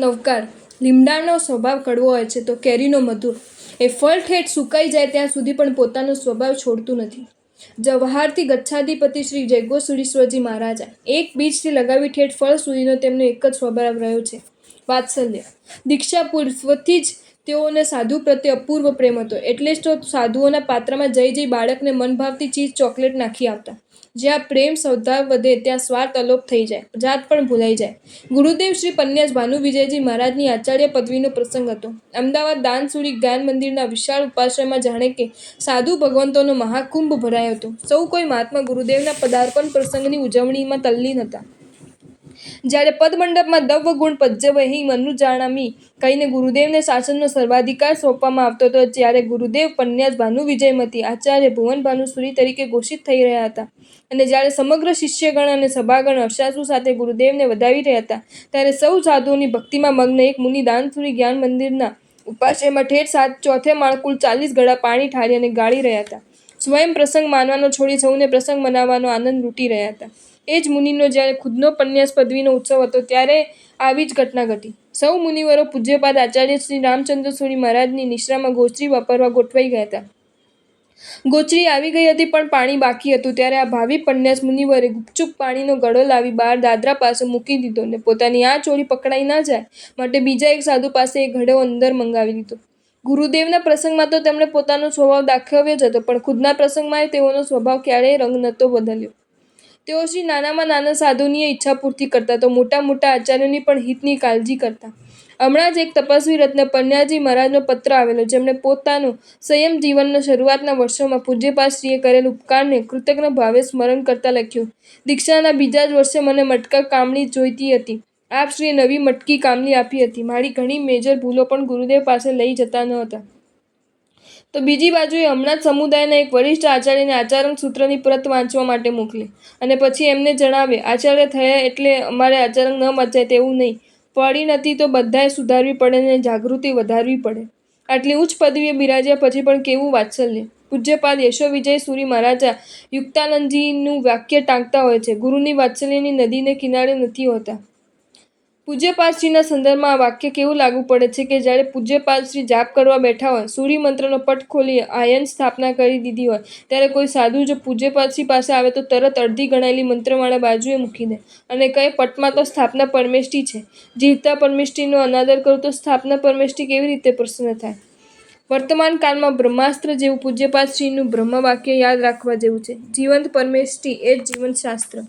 નવકાર. લીમડાનો સ્વભાવ કડવો હોય છે, તો કેરીનો મધુર. એ ફળ ઠેઠ સુકાઈ જાય ત્યાં સુધી પણ પોતાનો સ્વભાવ છોડતું નથી. જવાહરથી ગચ્છાધિપતિ શ્રી જયગોસુરીશ્વરજી મહારાજા. એક બીજથી લગાવી ઠેઠ ફળ સુધીનો તેમનો એક જ સ્વભાવ રહ્યો છે. વાત્સલ્ય. દીક્ષા પૂર્વથી જ તેઓને સાધુ પ્રત્યે અપૂર્વ પ્રેમ હતો. એટલે જ તો સાધુઓના પાત્રમાં જઈ જઈ બાળકને મનભાવતી ચીજ ચોકલેટ નાખી આવતા જ્યાં પ્રેમ, શ્રદ્ધા વધે ત્યાં સ્વાર્થ અલોપ થઈ જાય. જાત પણ ભૂલાઈ જાય. ગુરુદેવ શ્રી પન્યાસ ભાનુ વિજયજી મહારાજની આચાર્ય પદવીનો પ્રસંગ હતો. અમદાવાદ દાનસુરી જ્ઞાન મંદિરના વિશાળ ઉપાશ્રયમાં જાણે કે સાધુ ભગવંતોનો મહાકુંભ ભરાયો હતો. સૌ કોઈ મહાત્મા ગુરુદેવના પદાર્પણ પ્રસંગની ઉજવણીમાં તલ્લીન હતા. જ્યારે પદમંડપમાં દવ ગુણ પજ્જવહી મનુ જાણામી કહીને ગુરુદેવને શાસનનો સર્વાધિકાર સોંપવામાં આવતો હતો, જ્યારે ગુરુદેવ પન્યાસ ભાનુ વિજયમતી, આચાર્ય ભુવન ભાનુસુરી તરીકે ઘોષિત થઈ રહ્યા હતા. અને જ્યારે સમગ્ર શિષ્યગણ અને સભાગણ હર્ષાસુ સાથે ગુરુદેવને વધાવી રહ્યા હતા, ત્યારે સૌ સાધુઓની ભક્તિમાં મગ્ન એક મુનિ દાનસુરી જ્ઞાન મંદિરના ઉપાશ્રયમાં ઠેઠ સાત ચોથે માળ કુલ ચાલીસ ગળા પાણી ઠારી અને ગાળી રહ્યા હતા. સ્વયં પ્રસંગ માનવાનો છોડી સૌને પ્રસંગ મનાવવાનો આનંદ લૂંટી રહ્યા હતા. એ જ મુનિનો જ્યારે ખુદનો પન્યાસ પદવીનો ઉત્સવ હતો ત્યારે આવી જ ઘટના ઘટી. સૌ મુનિવરો પૂજ્યપાદ આચાર્ય શ્રી રામચંદ્ર સ્વામી મહારાજની નિશ્રામાં ગોચરી વાપરવા ગોઠવાઈ ગયા હતા. ગોચરી આવી ગઈ હતી પણ પાણી બાકી હતું ત્યારે આ ભાવિ પન્યાસ મુનિવરે ગુપચુપ પાણીનો ગળો લાવી બહાર દાદરા પાસે મૂકી દીધો ને પોતાની આ ચોરી પકડાઈ ના જાય માટે બીજા એક સાધુ પાસે એ ઘડો અંદર મંગાવી લીધો. ગુરુદેવના પ્રસંગમાં તો તેમણે પોતાનો સ્વભાવ દાખવ્યો જ હતો પણ ખુદના પ્રસંગમાં તેઓનો સ્વભાવ ક્યારેય રંગ નહોતો બદલ્યો. તેઓ શ્રી નાનામાં નાના સાધુની ઈચ્છા પૂર્તિ કરતા તો મોટા મોટા આચાર્યોની પણ હિતની કાળજી કરતા. હમણાં જ એક તપસ્વી રત્ન પન્યાજી મહારાજનો પત્ર આવેલો, જેમણે પોતાનું સંયમ જીવનના શરૂઆતના વર્ષોમાં પૂજ્યપાશ્રીએ કરેલ ઉપકારને કૃતજ્ઞ ભાવે સ્મરણ કરતા લખ્યું. દીક્ષાના બીજા જ વર્ષે મને મટકા કામણી જોઈતી હતી. આપશ્રીએ નવી મટકી કામની આપી હતી. મારી ઘણી મેજર ભૂલો પણ ગુરુદેવ પાસે લઈ જતા ન હતા. તો બીજી બાજુએ હમણાં જ સમુદાયના એક વરિષ્ઠ આચાર્યને આચરણ સૂત્રની પ્રત વાંચવા માટે મોકલી અને પછી એમને જણાવે, આચાર્ય થયા એટલે અમારે આચરણ ન મચાય તેવું નહીં. પડી નથી તો બધાએ સુધારવી પડે અને જાગૃતિ વધારવી પડે. આટલી ઉચ્ચ પદવીએ બિરાજ્યા પછી પણ કેવું વાત્સલ્ય? પૂજ્યપાદ યશો વિજય સુરી મહારાજા યુક્તાનંદજીનું વાક્ય ટાંકતા હોય છે, ગુરુની વાત્સલ્યની નદીને કિનારે નથી હોતા. પૂજ્યપાદશ્રીના સંદર્ભમાં આ વાક્ય કેવું લાગુ પડે છે કે જ્યારે પૂજ્યપાલશ્રી જાપ કરવા બેઠા હોય સૂર્ય મંત્રનો પટ ખોલી આયન સ્થાપના કરી દીધી હોય, ત્યારે કોઈ સાધુ જો પૂજ્યપાલશ્રી પાસે આવે તો તરત અડધી ગણાયેલી મંત્રમાળા બાજુએ મૂકી દે અને કહે, પટમાં તો સ્થાપના પરમેષ્ઠી છે. જીવતા પરમેષ્ઠીનો અનાદર કરું તો સ્થાપના પરમેષ્ઠી કેવી રીતે પ્રસન્ન થાય? વર્તમાન કાળમાં બ્રહ્માસ્ત્ર જેવું પૂજ્યપાલશ્રીનું બ્રહ્મ વાક્ય યાદ રાખવા જેવું છે. જીવંત પરમેષ્ઠી એ જ જીવનશાસ્ત્ર.